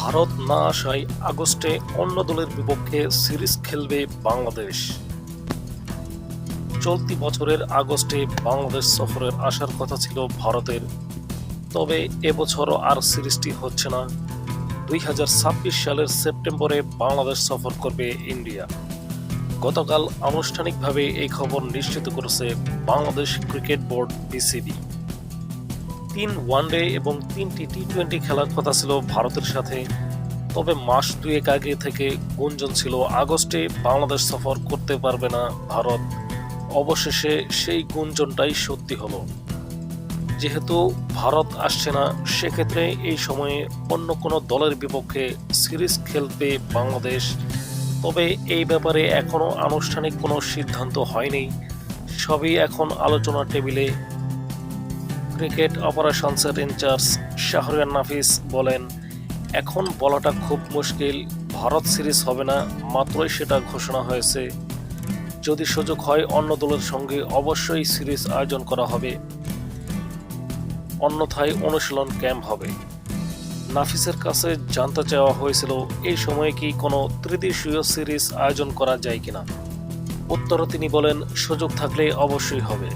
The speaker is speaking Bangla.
ভারত না আসায় আগস্টে অন্য দলের বিপক্ষে সিরিজ খেলবে বাংলাদেশ। চলতি বছরের আগস্টে বাংলাদেশ সফরের আসার কথা ছিল ভারতের। তবে এবছরও আর সিরিজটি হচ্ছে না। দুই হাজার ছাব্বিশ সালের সেপ্টেম্বরে বাংলাদেশ সফর করবে ইন্ডিয়া। গতকাল আনুষ্ঠানিকভাবে এই খবর নিশ্চিত করেছে বাংলাদেশ ক্রিকেট বোর্ড বিসিবি। তিন ওয়ানডে এবং তিনটি টি টোয়েন্টি খেলার কথা ছিল ভারতের সাথে। তবে মাস দুয়েক আগে থেকে গুঞ্জন ছিল, আগস্টে বাংলাদেশ সফর করতে পারবে না ভারত। অবশেষে সেই গুঞ্জনটাই সত্যি হলো। যেহেতু ভারত আসছে না, সেক্ষেত্রে এই সময়ে অন্য কোনো দলের বিপক্ষে সিরিজ খেলবে বাংলাদেশ। তবে এই ব্যাপারে এখনও আনুষ্ঠানিক কোনো সিদ্ধান্ত হয়নি। সবই এখন আলোচনার টেবিলে। ক্রিকেট অপারেশনসের ইনচার্জ শাহরিয়ার নাফিস বলেন, এখন বলাটা খুব মুশকিল, ভারত সিরিজ হবে না, মাত্রই সেটা ঘোষণা হয়েছে। যদি সুযোগ হয়, অন্য দলের সঙ্গে অবশ্যই সিরিজ আয়োজন করা হবে। অন্যথায় অনুশীলন ক্যাম্প হবে। নাফিসের কাছে জানতে চাওয়া হয়েছিল, এই সময়ে কি কোনো ত্রিদেশীয় সিরিজ আয়োজন করা যায় কিনা? উত্তরে তিনি বলেন, সুযোগ থাকলে অবশ্যই হবে।